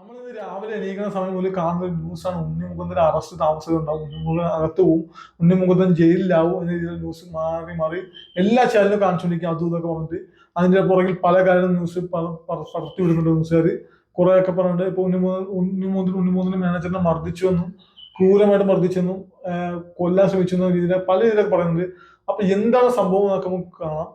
നമ്മളിന്ന് രാവിലെ എണീക്കുന്ന സമയം മുതൽ കാണുന്ന ഒരു ന്യൂസാണ് ഉണ്ണിമുകുന്ദന്റെ അറസ്റ്റ് താമസം ഉണ്ടാവും ഉണ്ണിമുഖം അകത്ത് പോവും. ഉണ്ണിമുകുന്ദൻ ജയിലിലാവും എന്ന രീതിയിൽ ന്യൂസ് മാറി മാറി എല്ലാ ചാനലും കാണിച്ചുകൊണ്ടിരിക്കും. അതും ഇതൊക്കെ പറഞ്ഞിട്ട് അതിന്റെ പുറകിൽ പല കാര്യം ന്യൂസ് പടർത്തി വിടുന്നുണ്ട് ന്യൂസുകാർ കുറെ ഒക്കെ പറഞ്ഞിട്ട് ഇപ്പൊ ഉണ്ണിമുകുന്ദൻ ഉണ്ണിമുകുന്ദൻ മാനേജറിനെ മർദ്ദിച്ചു എന്നും ക്രൂരമായിട്ട് മർദ്ദിച്ചെന്നും കൊല്ലാൻ ശ്രമിച്ചു എന്ന രീതിയിൽ പല രീതിയിലൊക്കെ പറയുന്നുണ്ട്. അപ്പൊ എന്താണ് സംഭവം എന്നൊക്കെ നമുക്ക് കാണാം.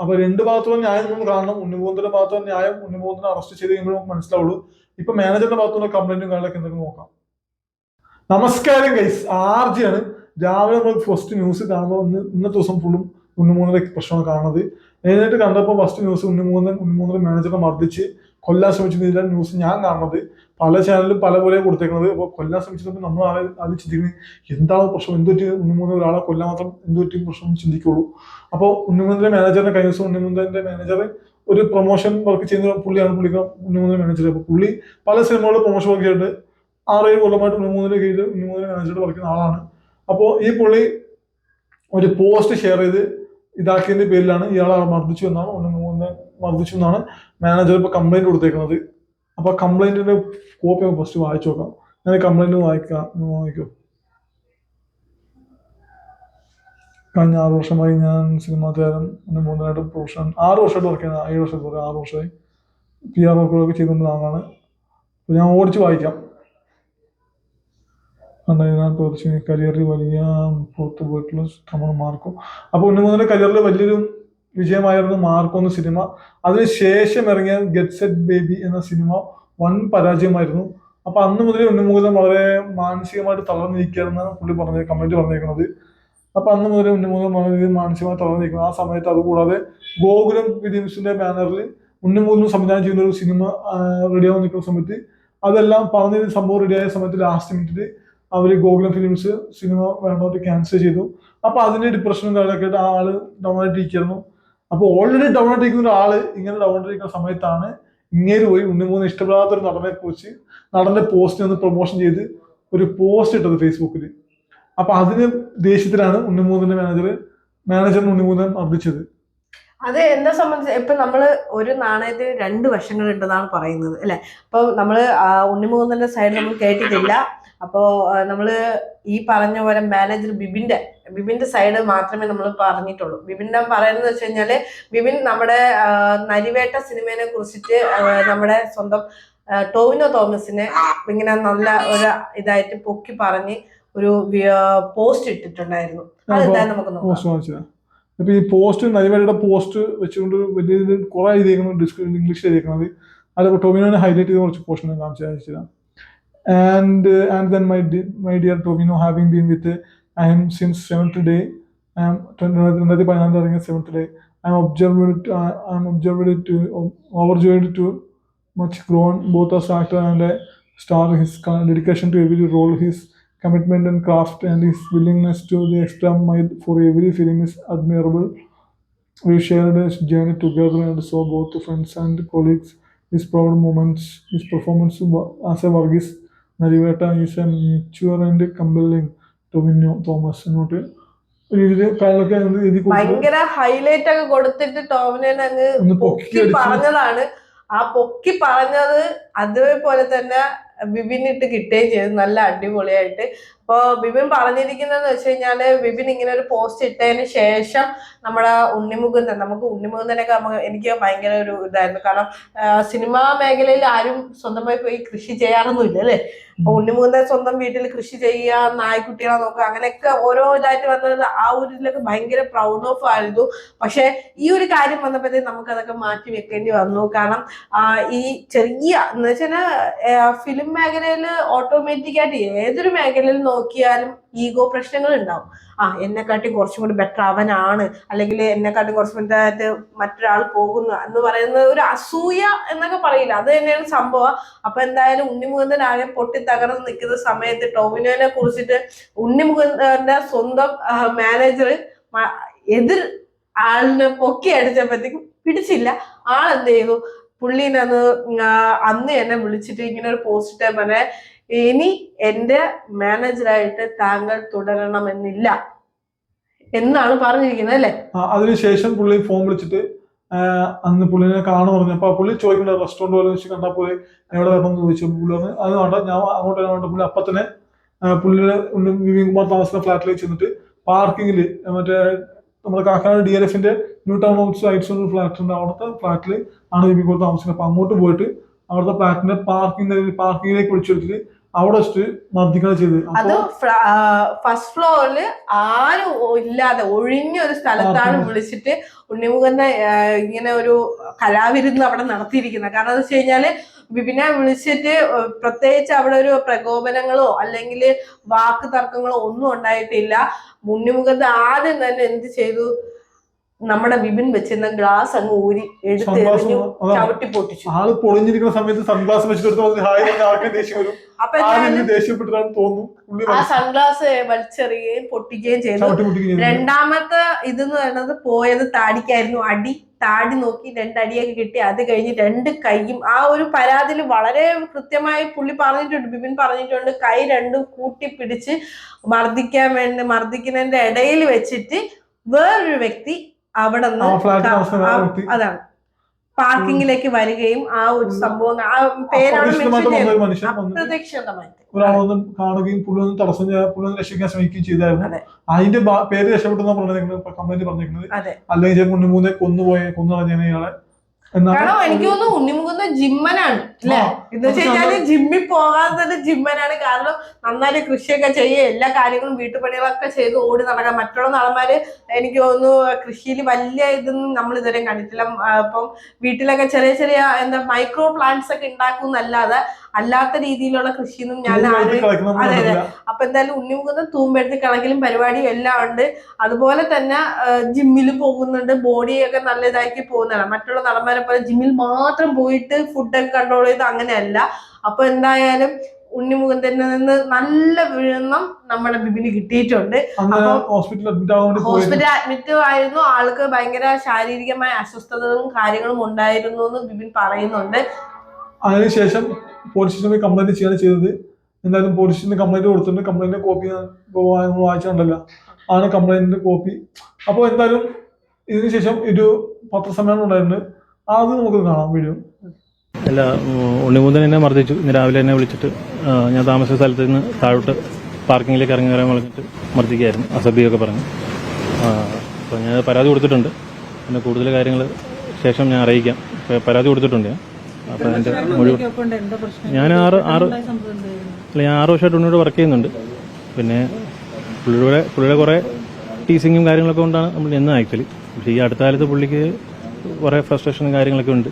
അപ്പൊ രണ്ട് ഭാഗത്തുള്ള ന്യായം നമ്മൾ കാണണം. ഉണ്ണിമുകുന്ദന്റെ ഭാഗത്തുള്ള ന്യായം ഉണ്ണിമുകുന്ദനെ അറസ്റ്റ് ചെയ്ത് കഴിയുമ്പോൾ നമുക്ക് മനസ്സിലാവുള്ളൂ. ഇപ്പൊ മാനേജറിന്റെ ഭാഗത്തുള്ള കംപ്ലൈന്റും കാര്യങ്ങളൊക്കെ എന്തെങ്കിലും നോക്കാം. നമസ്കാരം ഗൈസ് ആർജിയാണ്. രാവിലെ നമ്മൾ ഫസ്റ്റ് ന്യൂസ് കാണുമ്പോൾ ഇന്ന് ഇന്നത്തെ ദിവസം ഫുള്ളും ഉണ്ണിമൂന്നര പ്രശ്നമാണ് കാണുന്നത്. നേരിട്ട് കണ്ടപ്പോൾ ഫസ്റ്റ് ന്യൂസ് ഉണ്ണിമൂന്നൻ ഉണ്ണിമൂന്നര മാനേജറെ മർദ്ദിച്ച് കൊല്ലാൻ ശ്രമിച്ചിരുന്നില്ല. ന്യൂസ് ഞാൻ കാണുന്നത്. പല ചാനലിലും പല പോലെ കൊടുത്തേക്കുന്നത് അപ്പോൾ കൊല്ലാൻ ശ്രമിച്ചപ്പോൾ നമ്മൾ ആളെ അത് ചിന്തിക്കുന്നത് എന്താണ് പ്രശ്നം? എന്തൊരു ഉണ്ണിമൂന്നൻ ഒരാളെ കൊല്ലാൻ മാത്രം എന്തൊരു പ്രശ്നം ചിന്തിക്കുള്ളൂ. അപ്പോൾ ഉണ്ണിമുന്ദ്ര മാനേജറിന്റെ കഴിഞ്ഞ ദിവസം ഉണ്ണിമുന്ദ്രന്റെ മാനേജർ ഒരു പ്രൊമോഷൻ വർക്ക് ചെയ്യുന്ന പുള്ളിയാണ് പുള്ളിക്ക് ഉണ്ണിമുന്ദ്ര മാനേജർ അപ്പോൾ പുള്ളി പല സിനിമകളിൽ പ്രൊമോഷൻ വർക്ക് ചെയ്തിട്ട് ആറേഴ് കൊല്ലമായിട്ട് ഉണ്ണിമുന്ദ്ര കീഴിൽ ഉണ്ണിമുന്ദ്ര മാനേജറായിട്ട് വർക്ക് ചെയ്യുന്ന ആളാണ്. അപ്പോൾ ഈ പുള്ളി ഒരു പോസ്റ്റ് ഷെയർ ചെയ്ത് ഇതാക്കിയതിന്റെ പേരിലാണ് ഇയാളെ മർദ്ദിച്ചു എന്നാണ് ഉണ്ണിമുന്ദ്രൻ മർദ്ദിച്ചു എന്നാണ് മാനേജർ ഇപ്പോൾ കംപ്ലൈന്റ് കൊടുത്തേക്കുന്നത് അപ്പൊ കംപ്ലൈന്റിന്റെ കോപ്പി ഫസ്റ്റ് വായിച്ചു നോക്കാം. ഞാൻ കംപ്ലൈന്റ് വായിക്കാം. വായിക്കൂ. കഴിഞ്ഞ ആറ് വർഷമായി ഞാൻ സിനിമാ താരം മൂന്നായിട്ട് പ്രൊഫഷൻ ആറ് വർഷമായിട്ട് വർക്ക് ചെയ്യുന്നത് ഏഴ് വർഷം സോറി ആറ് വർഷമായി പി ആർ വർക്കുകളൊക്കെ ചെയ്തുകൊണ്ട് ആളാണ്. അപ്പോൾ ഞാൻ ഓടിച്ച് വായിക്കാം. കരിയറിൽ വലിയ പുറത്തു പോയിട്ടുള്ള നമ്മൾ മാർക്കും. അപ്പോൾ ഉണ്ണിമുതലിന്റെ കരിയറിൽ വലിയൊരു വിജയമായിരുന്നു മാർക്കോ എന്ന സിനിമ. അതിനുശേഷം ഇറങ്ങിയ ഗെറ്റ് സെറ്റ് ബേബി എന്ന സിനിമ വൻ പരാജയമായിരുന്നു. അപ്പൊ അന്ന് മുതൽ ഉണ്ണിമുകുന്ദൻ വളരെ മാനസികമായിട്ട് തളർന്നിരിക്കുകയാണെന്നാണ് പുള്ളി പറഞ്ഞത് കമന്റ് പറഞ്ഞേക്കുന്നത്. അപ്പൊ അന്ന് മുതൽ ഉണ്ണിമുകുന്ദൻ വളരെ മാനസികമായി തളർന്നിരിക്കുന്നത് ആ സമയത്ത് അതുകൂടാതെ ഗോകുലം ഫിലിംസിന്റെ ബാനറിൽ ഉണ്ണിമുകുന്ദൻ സംവിധാനം ചെയ്യുന്ന ഒരു സിനിമ റെഡിയാവാൻ നിൽക്കുന്ന സമയത്ത് അതെല്ലാം പറഞ്ഞ സംഭവം റെഡിയായ സമയത്ത് ലാസ്റ്റ് മിനിറ്റിൽ അവർ ഗോകുലം ഫിലിംസ് സിനിമ വേണ്ടോട്ട് ക്യാൻസൽ ചെയ്തു. അപ്പൊ അതിന്റെ ഡിപ്രഷനും കാര്യമൊക്കെ ആയിട്ട് ആ ആൾ ഡൗൺ ആയിട്ടിരിക്കുന്നു അപ്പൊ ഓൾറെഡി ഡൗൺലോഡ് ആയിട്ടിരിക്കുന്ന ഒരാൾ ഇങ്ങനെ ഡൗൺലോഡ് ഇരിക്കുന്ന സമയത്താണ് ഇങ്ങനെ പോയി ഉണ്ണിമൂന്ന് ഇഷ്ടപ്പെടാത്ത ഒരു നടനെ കുറിച്ച് നടന്റെ പോസ്റ്റ് ഒന്ന് പ്രൊമോഷൻ ചെയ്ത് ഒരു പോസ്റ്റ് ഇട്ടത് ഫേസ്ബുക്കിൽ അപ്പൊ അതിന് ദേഷ്യത്തിലാണ് ഉണ്ണിമൂന്നിന്റെ മാനേജർ മാനേജറിന് ഉണ്ണിമൂന്നൻ മർദ്ദിച്ചത്. അത് എന്നെ സംബന്ധിച്ച് ഇപ്പൊ നമ്മൾ ഒരു നാണയത്തിന് രണ്ട് വശങ്ങൾ ഉണ്ടെന്നാണ് പറയുന്നത് അല്ലെ? അപ്പൊ നമ്മൾ ഉണ്ണിമൂന്നന്റെ സൈഡ് നമ്മൾ കേട്ടിട്ടില്ല. അപ്പോ നമ്മൾ നമ്മൾ ഈ പറഞ്ഞ പോലെ മാനേജർ ബിബിന്റെ ബിബിന്റെ സൈഡ് മാത്രമേ നമ്മൾ പറഞ്ഞിട്ടുള്ളൂ. ബിബിന്റെ പറയുന്നത് വെച്ച് കഴിഞ്ഞാൽ ബിബിൻ നമ്മുടെ നരിവേട്ട സിനിമയെ കുറിച്ചിട്ട് നമ്മുടെ സ്വന്തം ടോവിനോ തോമസിനെ ഇങ്ങനെ നല്ല ഒരു ഇതായിട്ട് പൊക്കി പറഞ്ഞ് ഒരു പോസ്റ്റ് ഇട്ടിട്ടുണ്ടായിരുന്നു. അതെന്താ നമുക്ക് നോക്കാം? ഈ പോസ്റ്റ് നരിവേടയുടെ പോസ്റ്റ് വെച്ചുകൊണ്ട് വലിയ കുറെ എഴുതിയിരിക്കുന്നു ഡിസ്ക് ഇംഗ്ലീഷിൽ ഹൈലൈറ്റ് ചെയ്ത് കുറച്ച് പോസ്റ്റ് ഞാൻ കാണിച്ചു അയച്ചുതരാം and and then my my dear Tovino having been with I am since seventh day I am രണ്ടായിരത്തി പതിനാലിൽ ഇറങ്ങിയ seventh day I am observed I am observed to overjoyed too much grown both as actor and star his con- dedication to every role his commitment and craft and his willingness to the extra mile for every film is admirable we shared a journey together and saw both friends and colleagues his proud moments his performance wa- as is a mature and a Tovino Thomas എന്നോട്ട് ഭയങ്കര highlight ഒക്കെ കൊടുത്തിട്ട് ടോമിനെ അങ്ങ് പൊക്കി പറഞ്ഞതാണ്. ആ പൊക്കി പറഞ്ഞത് അതേപോലെ തന്നെ ബിബിനിട്ട് കിട്ടുകയും ചെയ്തു. നല്ല അടിപൊളിയായിട്ട്. അപ്പൊ ബിബിൻ പറഞ്ഞിരിക്കുന്നതെന്ന് വെച്ച് കഴിഞ്ഞാൽ ബിബിൻ ഇങ്ങനെ ഒരു പോസ്റ്റ് ഇട്ടതിന് ശേഷം നമ്മുടെ ഉണ്ണിമുകുന്ദൻ നമുക്ക് ഉണ്ണിമുകുന്ദനൊക്കെ നമുക്ക് എനിക്ക് ഭയങ്കര ഒരു ഇതായിരുന്നു. കാരണം സിനിമാ മേഖലയിൽ ആരും സ്വന്തമായി പോയി കൃഷി ചെയ്യാറൊന്നുമില്ല അല്ലേ? അപ്പൊ ഉണ്ണിമുകുന്ദൻ സ്വന്തം വീട്ടിൽ കൃഷി ചെയ്യുക നായ്ക്കുട്ടികളെ നോക്കുക അങ്ങനെയൊക്കെ ഓരോ ഇതായിട്ട് വന്നത് ആ ഒരു ഇതിലൊക്കെ ഭയങ്കര പ്രൗഡ് ഓഫ് ആയിരുന്നു. പക്ഷെ ഈ ഒരു കാര്യം വന്നപ്പോഴത്തേക്ക് നമുക്ക് അതൊക്കെ മാറ്റി വെക്കേണ്ടി വന്നു. കാരണം ഈ ചെറിയ എന്ന് വെച്ചാൽ ഫിലിം മേഖലയിൽ ഓട്ടോമാറ്റിക് ആയിട്ട് ഏതൊരു മേഖലയിൽ നോക്കിയാലും ഈഗോ പ്രശ്നങ്ങൾ ഉണ്ടാവും ആ എന്നെക്കാട്ടി കുറച്ചും കൂടി ബെറ്റർ അവനാണ്. അല്ലെങ്കിൽ എന്നെക്കാട്ടി കുറച്ചും കൂടി മറ്റൊരാൾ പോകുന്നു എന്ന് പറയുന്ന ഒരു അസൂയ എന്നൊക്കെ പറയില്ല. അത് തന്നെയാണ് സംഭവം. അപ്പൊ എന്തായാലും ഉണ്ണിമുകുന്ദൻ പൊട്ടി തകർന്ന് നിൽക്കുന്ന സമയത്ത് ടോവിനോനെ കുറിച്ചിട്ട് ഉണ്ണിമുകുന്ദന്റെ സ്വന്തം മാനേജർ എതിർ ആളിനെ പൊക്കി അടിച്ചപ്പോഴത്തേക്കും പിടിച്ചില്ല. ആൾ എന്ത് ചെയ്തു? പുള്ളീനെ അന്ന് എന്നെ വിളിച്ചിട്ട് ഇങ്ങനെ ഒരു പോസ്റ്റ് പറഞ്ഞ ഇനി എന്റെ മാനേജറായിട്ട് താങ്കൾ തുടരണമെന്നില്ല എന്നാണ് പറഞ്ഞിരിക്കുന്നത് അല്ലെ? അതിനുശേഷം പുള്ളി ഫോൺ വിളിച്ചിട്ട് അന്ന് പുള്ളിനെ കാണു പറഞ്ഞു. അപ്പൊ പുള്ളി ചോദിക്കണ്ട റെസ്റ്റോറന്റ് പോലെ വെച്ച് കണ്ടാൽ പോയി എവിടെ വരണം ചോദിച്ചു പുള്ളി പറഞ്ഞു. അത് വേണ്ട ഞാൻ അങ്ങോട്ട് വേണ്ട പുള്ളി അപ്പൊ തന്നെ പുള്ളിയുടെ വിപിൻ കുമാർ താമസിക്കുന്ന ഫ്ലാറ്റിലേക്ക് ചെന്നിട്ട് പാർക്കിങ്ങിൽ മറ്റേ നമ്മുടെ കാക്കാട് ഡി എൽ എഫിന്റെ ന്യൂ ടൗൺ ഹൗസ് ഹൈറ്റ്സ് ഒരു ഫ്ലാറ്റ് ഉണ്ട്. അവിടുത്തെ ഫ്ലാറ്റിൽ ആണ് വിപിൻ കുമാർ താമസിക്കുന്നത്. അപ്പൊ അങ്ങോട്ട് പോയിട്ട് അവിടുത്തെ ഫ്ലാറ്റിന്റെ പാർക്കിംഗ് പാർക്കിങ്ങിലേക്ക് വിളിച്ചെടുത്തിട്ട് അവിടെ വെച്ചിട്ട് മർദ്ദിക്കുകയാണ് ചെയ്ത് അത് ഫസ്റ്റ് ഫ്ലോറിൽ ആരും ഇല്ലാതെ ഒഴിഞ്ഞ ഒരു സ്ഥലത്താണ് വിളിച്ചിട്ട് ഉണ്ണിമുഖന്റെ ഇങ്ങനെ ഒരു കലാവിരുന്ന് അവിടെ നടത്തിയിരിക്കുന്നത്. കാരണം എന്താ വെച്ച് കഴിഞ്ഞാൽ ബിബിനെ വിളിച്ചിട്ട് പ്രത്യേകിച്ച് അവിടെ ഒരു പ്രകോപനങ്ങളോ അല്ലെങ്കിൽ വാക്ക് തർക്കങ്ങളോ ഒന്നും ഉണ്ടായിട്ടില്ല. ഉണ്ണിമുഖത്ത് ആദ്യം തന്നെ എന്ത് ചെയ്തു? നമ്മുടെ വിപിൻ വെച്ചിരുന്ന ഗ്ലാസ് അങ്ങ് ഊരി. ചവിട്ടി പൊട്ടിച്ചു. ആൾ പൊളിഞ്ഞിരിക്കുന്ന സമയത്ത് സൺഗ്ലാസ് വെച്ചിട്ട് അപ്പൊ ആ സൺഗ്ലാസ് വലിച്ചെറിയുകയും പൊട്ടിക്കുകയും ചെയ്തു. രണ്ടാമത്തെ ഇത് എന്ന് പറയുന്നത് പോയത് താടിക്കായിരുന്നു. അടി താടി നോക്കി രണ്ടടിയൊക്കെ കിട്ടി. അത് കഴിഞ്ഞ് രണ്ട് കൈയും ആ ഒരു പരാതിയിൽ വളരെ കൃത്യമായി പുള്ളി പറഞ്ഞിട്ടുണ്ട്. ബിപിൻ പറഞ്ഞിട്ടുണ്ട് കൈ രണ്ടും കൂട്ടി പിടിച്ച് മർദ്ദിക്കാൻ വേണ്ടി മർദ്ദിക്കുന്നതിന്റെ ഇടയിൽ വെച്ചിട്ട് വേറൊരു വ്യക്തി അവിടെ അതാണ്. പാർക്കിങ്ങിലേക്ക് വരികയും ആ ഒരു സംഭവം ആ പേരാണ് കാണുകയും പുള്ളി ഒന്ന് തടസ്സം പുള്ളിയൊന്നും പുള്ളി രക്ഷിക്കാൻ ശ്രമിക്കുകയും ചെയ്തായിരുന്നു. അതെ. അതിന്റെ പേര് രക്ഷപ്പെട്ടെന്നാണ് പറഞ്ഞിരിക്കുന്നത് കംപ്ലൈന്റ് പറഞ്ഞിരിക്കുന്നത്. അല്ലെങ്കിൽ മുന്നേ കൊന്നുപോയ കൊന്നു കളഞ്ഞ ഇയാളെ കാരണം എനിക്ക് തോന്നുന്നു ഉണ്ണിമുഖുന്ന ജിമ്മനാണ് അല്ലെ? എന്ന് വെച്ച് കഴിഞ്ഞാൽ ജിമ്മിൽ പോകാതെ തന്നെ ജിമ്മനാണ്. കാരണം നന്നായി കൃഷിയൊക്കെ ചെയ്യുക എല്ലാ കാര്യങ്ങളും വീട്ടുപണികളൊക്കെ ചെയ്ത് ഓടി നടക്കാം മറ്റുള്ള നടന്മാര് എനിക്ക് തോന്നുന്നു കൃഷിയിൽ വലിയ ഇതൊന്നും നമ്മൾ ഇതുവരെ കണ്ടിട്ടില്ല. അപ്പം ഇപ്പം വീട്ടിലൊക്കെ ചെറിയ ചെറിയ എന്താ മൈക്രോ പ്ലാന്റ്സ് ഒക്കെ ഉണ്ടാക്കുന്നല്ലാതെ അല്ലാത്ത രീതിയിലുള്ള കൃഷിയൊന്നും ഞാൻ അതെ, അതെ. അപ്പൊ എന്തായാലും ഉണ്ണിമുഖുന്ന തൂമ്പെടുത്ത് കണക്കിലും പരിപാടിയും എല്ലാം ഉണ്ട്. അതുപോലെ തന്നെ ജിമ്മിൽ പോകുന്നുണ്ട്. ബോഡിയൊക്കെ നല്ല ഇതാക്കി പോകുന്നതാണ്. മറ്റുള്ള നടന്മാരെ പോലെ ജിമ്മിൽ മാത്രം പോയിട്ട് ഫുഡൊക്കെ കൺട്രോൾ ചെയ്ത് അങ്ങനെയല്ല. അപ്പൊ എന്തായാലും ഉണ്ണിമുഖത്തിന്റെ നിന്ന് നല്ല വീഴണം നമ്മുടെ ബിബിന് കിട്ടിയിട്ടുണ്ട്. ഹോസ്പിറ്റലിൽ അഡ്മിറ്റ് ആയിരുന്നു. ആൾക്ക് ഭയങ്കര ശാരീരികമായ അസ്വസ്ഥതകളും കാര്യങ്ങളും ഉണ്ടായിരുന്നു എന്ന് ബിബിൻ പറയുന്നുണ്ട്. അതിനുശേഷം പോലീസ് സ്റ്റേഷനിൽ പോയി കംപ്ലൈന്റ് ചെയ്യാണ് ചെയ്തത് എന്തായാലും പോലീസ് സ്റ്റേഷനിൽ കംപ്ലൈന്റ് കൊടുത്തിട്ടുണ്ട്. കംപ്ലൈന്റ് കോപ്പി വായിച്ചിട്ടുണ്ടല്ലോ. ആണ് കംപ്ലൈന്റിന്റെ കോപ്പി അപ്പോൾ എന്തായാലും ഇതിനുശേഷം ഒരു പത്രസമ്മേളനം ഉണ്ടായിട്ടുണ്ട്. അത് നമുക്ക് കാണാം വീഡിയോ. അല്ല ഉം, ഉണ്ണിമുന്തൻ എന്നെ മർദ്ദിച്ചു. ഇന്ന് രാവിലെ എന്നെ വിളിച്ചിട്ട് ഞാൻ താമസ സ്ഥലത്ത് നിന്ന് താഴോട്ട് പാർക്കിങ്ങിലേക്ക് ഇറങ്ങി വരാൻ വിളിച്ചിട്ട് മർദ്ദിക്കുകയായിരുന്നു. അസഭ്യമൊക്കെ പറഞ്ഞു. അപ്പോൾ ഞാൻ പരാതി കൊടുത്തിട്ടുണ്ട്. പിന്നെ കൂടുതൽ കാര്യങ്ങൾ ശേഷം ഞാൻ അറിയിക്കാം. പരാതി കൊടുത്തിട്ടുണ്ട് ഞാൻ. അപ്പോൾ എന്റെ മൊഴി ഞാൻ ആറ് ആറ് അല്ല ഞാൻ ആറ് വർഷമായിട്ട് ഉണ്ണിയോട് വർക്ക് ചെയ്യുന്നുണ്ട്. പിന്നെ പുള്ളിയുടെ പുള്ളിയുടെ കുറേ ടീസിങ്ങും കാര്യങ്ങളൊക്കെ കൊണ്ടാണ് നമ്മൾ നിന്ന് ആക്ച്വലി. പക്ഷേ ഈ അടുത്ത കാലത്ത് പുള്ളിക്ക് കുറേ ഫ്രസ്ട്രേഷനും കാര്യങ്ങളൊക്കെ ഉണ്ട്.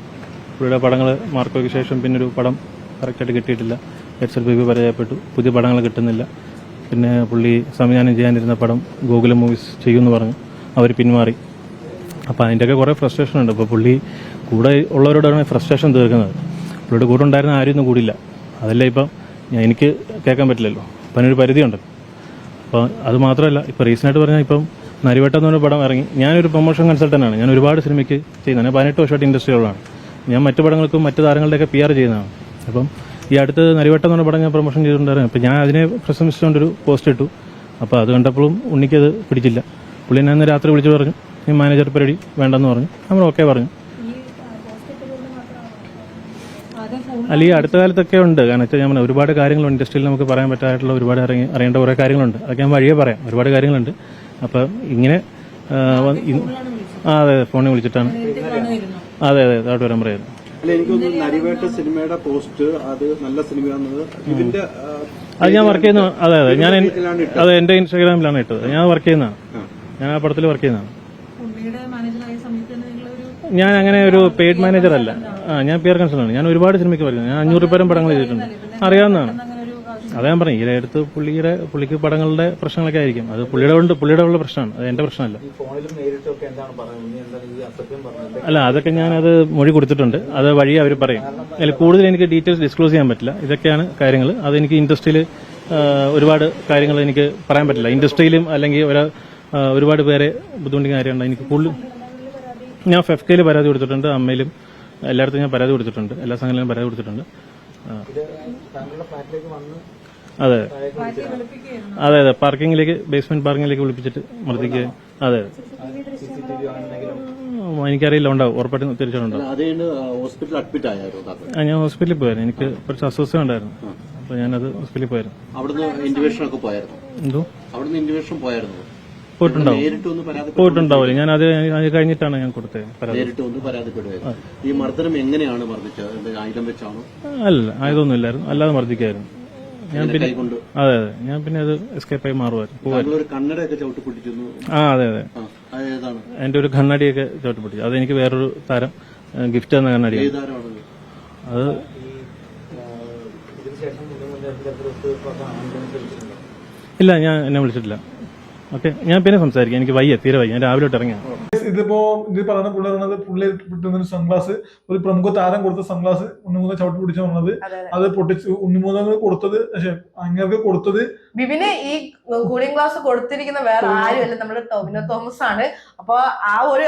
പുള്ളിയുടെ പടങ്ങൾ മാർക്കോയ്ക്ക് ശേഷം പിന്നെ ഒരു പടം കറക്റ്റായിട്ട് കിട്ടിയിട്ടില്ല. എച്ച് എക്സൽ ബേബി പരാജയപ്പെട്ടു. പുതിയ പടങ്ങൾ കിട്ടുന്നില്ല. പിന്നെ പുള്ളി സംവിധാനം ചെയ്യാനിരുന്ന പടം ഗൂഗിൾ മൂവീസ് ചെയ്യുമെന്ന് പറഞ്ഞു. അവർ പിന്മാറി. അപ്പോൾ അതിന്റെയൊക്കെ കുറേ ഫ്രസ്ട്രേഷൻ ഉണ്ട്. അപ്പോൾ പുള്ളി കൂടെ ഉള്ളവരോടാണ് ഫ്രസ്ട്രേഷൻ തീർക്കുന്നത്. പുള്ളിയുടെ കൂടെ ഉണ്ടായിരുന്ന ആരും കൂടില്ല അതല്ല ഇപ്പം എനിക്ക് കേൾക്കാൻ പറ്റില്ലല്ലോ. അപ്പം അതിനൊരു പരിധിയുണ്ട്. അപ്പോൾ അത് മാത്രമല്ല ഇപ്പോൾ റീസെന്റായിട്ട് പറഞ്ഞാൽ ഇപ്പം നരിവട്ടം എന്നൊരു പടം ഇറങ്ങി. ഞാനൊരു പ്രൊമോഷൻ കൺസൾട്ടന്റാണ് ഞാൻ ഒരുപാട് സിനിമയ്ക്ക് ചെയ്യുന്നതാണ്. ഞാൻ പതിനെട്ട് വർഷമായിട്ട് ഇൻഡസ്ട്രിയിലുള്ളതാണ് ഞാൻ മറ്റു പടങ്ങൾക്കും മറ്റു താരങ്ങളുടെയൊക്കെ പി ആർ ചെയ്യുന്നതാണ്. അപ്പം ഈ അടുത്ത് നരിവട്ടം എന്നൊരു പടം ഞാൻ പ്രൊമോഷൻ ചെയ്തിട്ടുണ്ടായിരുന്നു. അപ്പം ഞാൻ അതിനെ പ്രശംസിച്ചുകൊണ്ടൊരു പോസ്റ്റ് ഇട്ടു. അപ്പോൾ അത് കണ്ടപ്പോഴും ഉണ്ണിക്കത് പിടിച്ചില്ല. പുള്ളി ഞാൻ രാത്രി വിളിച്ചു പറഞ്ഞു. ഈ മാനേജർ പരിപാടി വേണ്ടെന്ന് പറഞ്ഞു. നമ്മൾ ഓക്കെ പറഞ്ഞു. അല്ല ഈ അടുത്ത കാലത്തൊക്കെ ഉണ്ട്. കാരണം വെച്ചാൽ ഞാൻ ഒരുപാട് കാര്യങ്ങളുണ്ട്. ഇൻഡസ്ട്രിയിൽ നമുക്ക് പറയാൻ പറ്റായിട്ടുള്ള ഒരുപാട് അറിയ അറിയേണ്ട കുറേ കാര്യങ്ങളുണ്ട്. അതൊക്കെ ഞാൻ വഴിയേ പറയാം. ഒരുപാട് കാര്യങ്ങളുണ്ട്. അപ്പം ഇങ്ങനെ അതെ അതെ ഫോണിൽ വിളിച്ചിട്ടാണ്. അതെ അതെ അതോട്ട് വരാൻ പറയായിരുന്നു അല്ല നരിവേട്ട സിനിമയുടെ പോസ്റ്റ് അത് നല്ല സിനിമയാണെന്നത് ഇതിന്റെ അത് ഞാൻ വർക്ക് ചെയ്യുന്ന അതെ അതെ ഞാൻ. അതെ എന്റെ ഇൻസ്റ്റാഗ്രാമിലാണ് ഇട്ടത്. ഞാൻ വർക്ക് ചെയ്യുന്നതാണ് ഞാൻ ആ പടത്തിൽ വർക്ക് ചെയ്യുന്നതാണ് ഞാൻ അങ്ങനെ ഒരു പെയ്ഡ് മാനേജർ അല്ല. ഞാൻ പി ആർ കൺസൾട്ടാണ് ഞാൻ ഒരുപാട് സിനിമയ്ക്ക് വർക്ക് ഞാൻ അഞ്ഞൂറ് പേരും പടങ്ങൾ ചെയ്തിട്ടുണ്ട്. അറിയാവുന്നതാണ്. അതാ ഞാൻ പറഞ്ഞു ഈ അടുത്ത് പുള്ളിയുടെ പുള്ളിക്ക് പടങ്ങളുടെ പ്രശ്നങ്ങളൊക്കെ ആയിരിക്കും. അത് പുള്ളിയുടെ കൊണ്ട് പുള്ളിയുടെ ഉള്ള പ്രശ്നമാണ്. അത് എന്റെ പ്രശ്നമല്ല. അല്ല അതൊക്കെ ഞാൻ അത് മൊഴി കൊടുത്തിട്ടുണ്ട്. അത് വഴി അവർ പറയും. അതിൽ കൂടുതൽ എനിക്ക് ഡീറ്റെയിൽസ് ഡിസ്ക്ലോസ് ചെയ്യാൻ പറ്റില്ല. ഇതൊക്കെയാണ് കാര്യങ്ങൾ അത് എനിക്ക് ഇൻഡസ്ട്രിയിൽ ഒരുപാട് കാര്യങ്ങൾ എനിക്ക് പറയാൻ പറ്റില്ല. ഇൻഡസ്ട്രിയിലും അല്ലെങ്കിൽ ഒരു ഒരുപാട് പേരെ ബുദ്ധിമുട്ടിക്കുന്ന കാര്യമുണ്ട്. എനിക്ക് കൂടുതൽ ഞാൻ ഫെഫ്കയിൽ പരാതി കൊടുത്തിട്ടുണ്ട് അമ്മയിലും എല്ലായിടത്തും ഞാൻ പരാതി കൊടുത്തിട്ടുണ്ട് എല്ലാ സംഘടനയിലും പരാതി കൊടുത്തിട്ടുണ്ട്. അതെ. അതെ അതെ. പാർക്കിങ്ങിലേക്ക് ബേസ്മെന്റ് പാർക്കിങ്ങിലേക്ക് വിളിപ്പിച്ചിട്ട് മർദ്ദിക്കുക. അതെ എനിക്കറിയില്ല ഉണ്ടാവും. ഉറപ്പായിട്ട് തീർച്ചയായിട്ടും ഉണ്ടാവും. ഞാൻ ഹോസ്പിറ്റലിൽ പോയായിരുന്നു. എനിക്ക് കുറച്ച് അസ്വസ്ഥ ഉണ്ടായിരുന്നു. അപ്പൊ ഞാനത് ഹോസ്പിറ്റലിൽ പോയായിരുന്നു. അവിടുന്ന് ഇന്റിമേഷൻ ഒക്കെ പോയായിരുന്നു? എന്തോ? അവിടുന്ന് ഇന്റിമേഷൻ പോയായിരുന്നു? പോയിട്ടുണ്ടാവും. നേരിട്ട് ഒന്ന് പരാതി പോയിട്ടുണ്ടാവില്ല. ഞാൻ അത് അത് കഴിഞ്ഞിട്ടാണ് ഞാൻ കൊടുത്തത് പരാതി. നേരിട്ട് ഒന്ന് പരാതിപ്പെടുകയായിരുന്നു ഈ മർദ്ദനം എങ്ങനെയാണ് മർദ്ദിച്ചത്? ആയുധം വെച്ചാണോ? അല്ല ആയതൊന്നും ഇല്ലായിരുന്നു അല്ലാതെ മർദ്ദിക്കായിരുന്നു ഞാൻ പിന്നെ അതെ അതെ. ഞാൻ പിന്നെ അത് എസ്കേപ്പ് ആയി മാറുമായിരുന്നു. ചവിട്ടി പൊട്ടിച്ചിരുന്നു. ആ അതെ അതെ. അത് എന്റെ ഒരു കണ്ണാടിയൊക്കെ ചോട്ട് പിടിച്ചു അതെനിക്ക് വേറൊരു താരം ഗിഫ്റ്റ് തന്ന കണ്ണാടി അത് ഇല്ല ഞാൻ എന്നെ വിളിച്ചിട്ടില്ല. ഓക്കെ ഞാൻ പിന്നെ സംസാരിക്കാം. എനിക്ക് വയ്യ തീരെ വയ്യ. ഞാൻ രാവിലെ തൊട്ട് ഇറങ്ങിയാണ് ഇതിപ്പോ ഇത് പറയുന്ന പുള്ളി പറയുന്നത് പുള്ളി കിട്ടുന്ന സൺഗ്ലാസ് ഒരു പ്രമുഖ താരം കൊടുത്ത സൺഗ്ലാസ് ഉണ്ണിമൂന്ന ചവിട്ടി പിടിച്ചു പറഞ്ഞത് അതെ പൊട്ടിച്ച് ഉണ്ണിമൂന്ന കൊടുത്തത് പക്ഷെ അങ്ങേർക്ക് കൊടുത്തത് ബിബിന് ഈ കൂളിംഗ് ഗ്ലാസ് കൊടുത്തിരിക്കുന്ന വേറെ ആരുമല്ല നമ്മുടെ ടോമിനോ തോമസ് ആണ് അപ്പൊ ആ ഒരു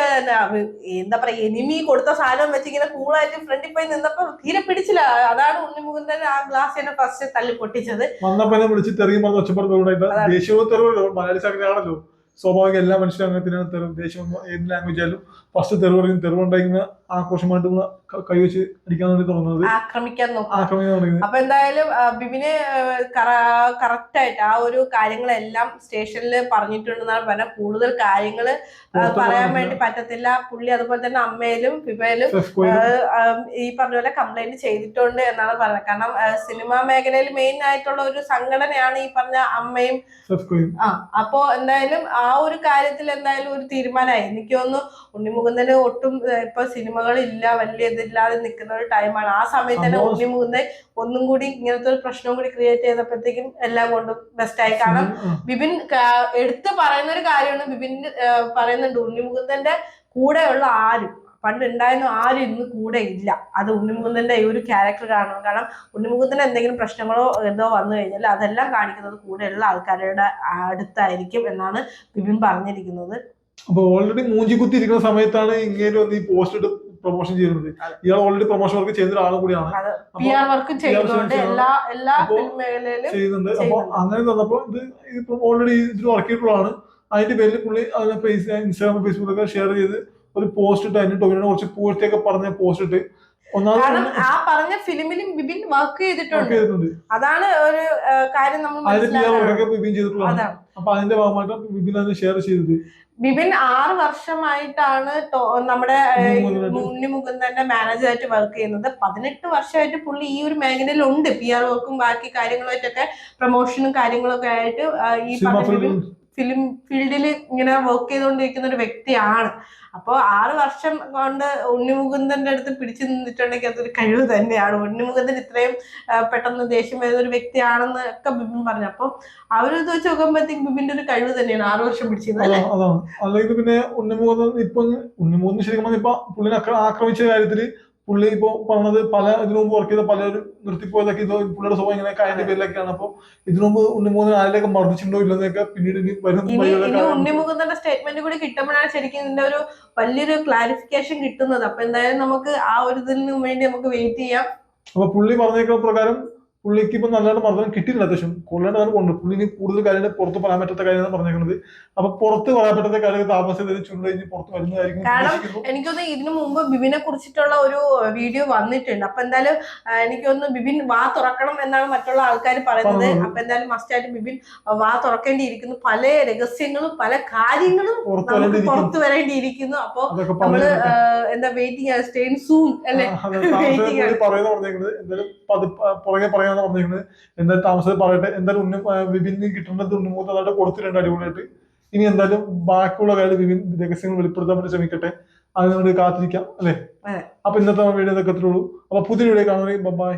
എന്താ പറയാ എനിമി കൊടുത്ത സാധനം വെച്ച് ഇങ്ങനെ കൂളായിട്ട് ഫ്രണ്ടിൽ പോയി നിന്നപ്പോ തീരെ പിടിച്ചില്ല. അതാണ് ഉണ്ണിമുകുന്ദൻ ആ ഗ്ലാസ് തന്നെ ഫസ്റ്റ് തല്ലി പൊട്ടിച്ചത്. വന്നപ്പോ വിളിച്ചിട്ട് വിളിച്ച് തെറിയും തെറിവുണ്ടായിട്ട് അതാണ്. ദേശീയവും മലയാളി സംഘടനയാണല്ലോ സ്വാഭാവിക എല്ലാ മനുഷ്യരും അങ്ങനെ തന്നെയാണ് തെറിവ് ദേശീയം ഏത് ലാംഗ്വേജ് ആയാലും ഫസ്റ്റ് തെറിവ് പറയും തെറിവുണ്ടായിരുന്ന ആഘോഷമായിട്ട് കൈ വെച്ച് അടിക്കാൻ വേണ്ടി തുടങ്ങുന്നത് ആക്രമിക്കാൻ തുടങ്ങിയത് അപ്പൊ എന്തായാലും ബിബിന് കറക്റ്റ് ആയിട്ട് ആ ഒരു കാര്യങ്ങളെല്ലാം സ്റ്റേഷനിൽ പറഞ്ഞിട്ടുണ്ടെന്നാണ് പറഞ്ഞ കൂടുതൽ കാര്യങ്ങൾ പറയാൻ വേണ്ടി പറ്റത്തില്ല. പുള്ളി അതുപോലെ തന്നെ അമ്മയിലും ഫിബയിലും ഈ പറഞ്ഞ പോലെ കംപ്ലൈന്റ് ചെയ്തിട്ടുണ്ട് എന്നാണ് പറഞ്ഞത് കാരണം സിനിമാ മേഖലയിൽ മെയിൻ ആയിട്ടുള്ള ഒരു സംഘടനയാണ് ഈ പറഞ്ഞ അമ്മയും. ആ അപ്പോ എന്തായാലും ആ ഒരു കാര്യത്തിൽ എന്തായാലും ഒരു തീരുമാനമായി. എനിക്ക് തോന്നുന്നു ഉണ്ണിമുകുന്ദന് ഒട്ടും ഇപ്പൊ ഇപ്പൊ സിനിമകളില്ല വലിയ ഇതില്ലാതെ നിൽക്കുന്ന ഒരു ടൈമാണ് ആ സമയത്ത് തന്നെ ഉണ്ണി മൂന്ന് ഒന്നും കൂടി ഇങ്ങനത്തെ ഒരു പ്രശ്നം കൂടി ക്രിയേറ്റ് ചെയ്തപ്പോഴത്തേക്കും എല്ലാം കൊണ്ടും ബെസ്റ്റായി കാരണം ബിബിൻ എടുത്തു പറയുന്ന ഒരു കാര്യമാണ് ബിബിൻ പറയുന്നുണ്ട് ഉണ്ണിമുകുന്ദന്റെ കൂടെയുള്ള ആരും പണ്ട് ഉണ്ടായിരുന്ന ആരും ഇന്ന് കൂടെ ഇല്ല. അത് ഉണ്ണിമുകുന്ദന്റെ ഈ ഒരു ക്യാരക്ടർ കാണണം. കാരണം ഉണ്ണിമുകുന്ദന് എന്തെങ്കിലും പ്രശ്നങ്ങളോ എന്തോ വന്നു കഴിഞ്ഞാൽ അതെല്ലാം കാണിക്കുന്നത് കൂടെയുള്ള ആൾക്കാരുടെ അടുത്തായിരിക്കും എന്നാണ് ബിബിൻ പറഞ്ഞിരിക്കുന്നത്. അപ്പൊ ഓൾറെഡി മൂഞ്ചി കുത്തിയിരിക്കുന്ന സമയത്താണ് ഇങ്ങനെ ഒന്ന് ഈ പോസ്റ്റ് ഇട്ട് പ്രൊമോഷൻ ചെയ്യുന്നത്. ഇയാൾ ഓൾറെഡി പ്രൊമോഷൻ വർക്ക് ചെയ്യുന്ന ഒരാളും കൂടിയാണ്. ചെയ്യുന്നുണ്ട്. അപ്പൊ അങ്ങനെ തന്നപ്പോ ഇത് ഇപ്പൊ ഓൾറെഡി ഇതിൽ വർക്ക് ചെയ്തിട്ടുള്ളതാണ്. അതിന്റെ പേരിൽ പുള്ളി അതിനെ ഫേസ് ഇൻസ്റ്റാഗ്രാം ഫേസ്ബുക്കൊക്കെ ഷെയർ ചെയ്ത് ഒരു പോസ്റ്റ് ഇട്ട് അതിന് ടൊവിനെ കുറച്ച് പൂഴ്ത്തിയൊക്കെ പറഞ്ഞ പോസ്റ്റ് ഇട്ട് കാരണം ആ പറഞ്ഞ ഫിലിമിലും ബിബിൻ വർക്ക് ചെയ്തിട്ടുണ്ട്. അതാണ് ഒരു കാര്യം നമ്മൾ ബിബിൻ ചെയ്തിട്ടുള്ളത് അപ്പൊ അതിന്റെ ഭാഗമായിട്ട് ബിബിൻ അതിന് ഷെയർ ചെയ്തത്. ബിബിൻ ആറ് വർഷമായിട്ടാണ് നമ്മുടെ മുന്നി മുകുന്ദന്റെ മാനേജറായിട്ട് വർക്ക് ചെയ്യുന്നത്. പതിനെട്ട് വർഷമായിട്ട് പുള്ളി ഈ ഒരു മേഖലയിൽ ഉണ്ട് പി ആർ വർക്കും ബാക്കി കാര്യങ്ങളുമായിട്ടൊക്കെ പ്രൊമോഷനും കാര്യങ്ങളൊക്കെ ആയിട്ട് ഈ ഫിലിം ഫീൽഡിൽ ഇങ്ങനെ വർക്ക് ചെയ്തുകൊണ്ടിരിക്കുന്ന ഒരു വ്യക്തിയാണ്. അപ്പോൾ ആറ് വർഷം കൊണ്ട് ഉണ്ണിമുകുന്ദന്റെ അടുത്ത് പിടിച്ചു നിന്നിട്ടുണ്ടെങ്കിൽ അതൊരു കഴിവ് തന്നെയാണ്. ഉണ്ണിമുകുന്ദൻ ഇത്രയും പെട്ടെന്ന് ദേഷ്യം വരുന്ന ഒരു വ്യക്തിയാണെന്ന് ഒക്കെ ബിബിൻ പറഞ്ഞു. അപ്പൊ അവരത് വെച്ച് നോക്കുമ്പോഴത്തേക്ക് ബിബിന്റെ ഒരു കഴിവ് തന്നെയാണ് ആറ് വർഷം അല്ലേ? അതാണ് പിന്നെ ഉണ്ണിമുകുന്ദൻ ഇപ്പൊ ഉണ്ണിമുകുന്ദൻ ശരിക്കും ഇപ്പൊ പുള്ളിനെ ആക്ര- ആക്രമിച്ച കാര്യത്തിൽ പുള്ളി ഇപ്പൊ പറഞ്ഞത് പല ഇതിനു മുമ്പ് വർക്ക് ചെയ്ത പലരും നിർത്തിപ്പോയതൊക്കെ ഇത് പുള്ളിയുടെ സ്വഭാവം ഇങ്ങനെ കായന്റെ പേരിലൊക്കെയാണ്. അപ്പൊ ഇതിനു മുമ്പ് ഉണ്ണിമുഖൻ ആരിലൊക്കെ മർദ്ദിച്ചിട്ടുണ്ടോ ഇല്ലെന്നൊക്കെ പിന്നീട് ഇനി വരും ഉണ്ണിമുഖത്തിന്റെ സ്റ്റേറ്റ്മെന്റ് കൂടി കിട്ടുമ്പോഴാണ് ശരിക്കും ഇതിന്റെ ഒരു വലിയൊരു ക്ലാരിഫിക്കേഷൻ കിട്ടുന്നത്. അപ്പൊ എന്തായാലും നമുക്ക് ആ ഒരു ഇതിന് വേണ്ടി നമുക്ക് വെയിറ്റ് ചെയ്യാം. അപ്പൊ പുള്ളി പറഞ്ഞേക്കുന്ന പ്രകാരം പുള്ളിക്ക് ഇപ്പൊ നല്ലതായിട്ട് മർദ്ദനം കിട്ടിയില്ല അത്യാവശ്യം. കൂടുതലായിട്ട് കാര്യം കൊണ്ട് പുള്ളി ഇനി കൂടുതൽ കാര്യങ്ങൾ പുറത്ത് പറയാൻ പറ്റാത്ത കാര്യമാണ് പറഞ്ഞേക്കുന്നത്. അപ്പൊ പുറത്ത് പറയാൻ പറ്റാത്ത താമസം കഴിഞ്ഞ് പുറത്ത് വരുന്നതായിരിക്കും കാരണം. എനിക്കൊന്ന് ഇതിനു മുമ്പ് ബിബിനെ കുറിച്ചിട്ടുള്ള ഒരു വീഡിയോ വന്നിട്ടുണ്ട്. അപ്പൊ എന്തായാലും എനിക്കൊന്ന് ബിബിൻ വാ തുറക്കണം എന്നാണ് മറ്റുള്ള ആൾക്കാർ പറയുന്നത്. അപ്പൊ എന്തായാലും മസ്റ്റായിട്ട് ബിബിൻ വാ തുറക്കേണ്ടിയിരിക്കുന്നു. പല രഹസ്യങ്ങളും പല കാര്യങ്ങളും പുറത്ത് നമുക്ക് വരേണ്ടിയിരിക്കും പുറത്തു വരേണ്ടിയിരിക്കുന്നു. അപ്പൊ നമ്മൾ എന്താ വെയിറ്റിംഗ് സ്റ്റേൻ സൂൺ അല്ലെ? പുറകെ പറയാന്ന് പറഞ്ഞേക്കുന്നത് എന്തായാലും താമസത്തിൽ പറയട്ടെ. എന്തായാലും ഉണ്ണി വിഭിന്ന് കിട്ടുന്നത് കിട്ടേണ്ടത് അതായിട്ട് കൊടുത്തിട്ടുണ്ട് അടിപൊളിയായിട്ട്. ഇനി എന്തായാലും ബാക്കിയുള്ള കാര്യം വിപിൻ രഹസ്യങ്ങൾ വെളിപ്പെടുത്താൻ വേണ്ടി ശ്രമിക്കട്ടെ. അത് നിങ്ങൾ കാത്തിരിക്കാം അല്ലേ. അപ്പൊ ഇന്നത്തെ വീഡിയോ ഇതൊക്കെ എത്രയുള്ളൂ അപ്പൊ പുതിയ വീഡിയോ കാണുകയും ബൈ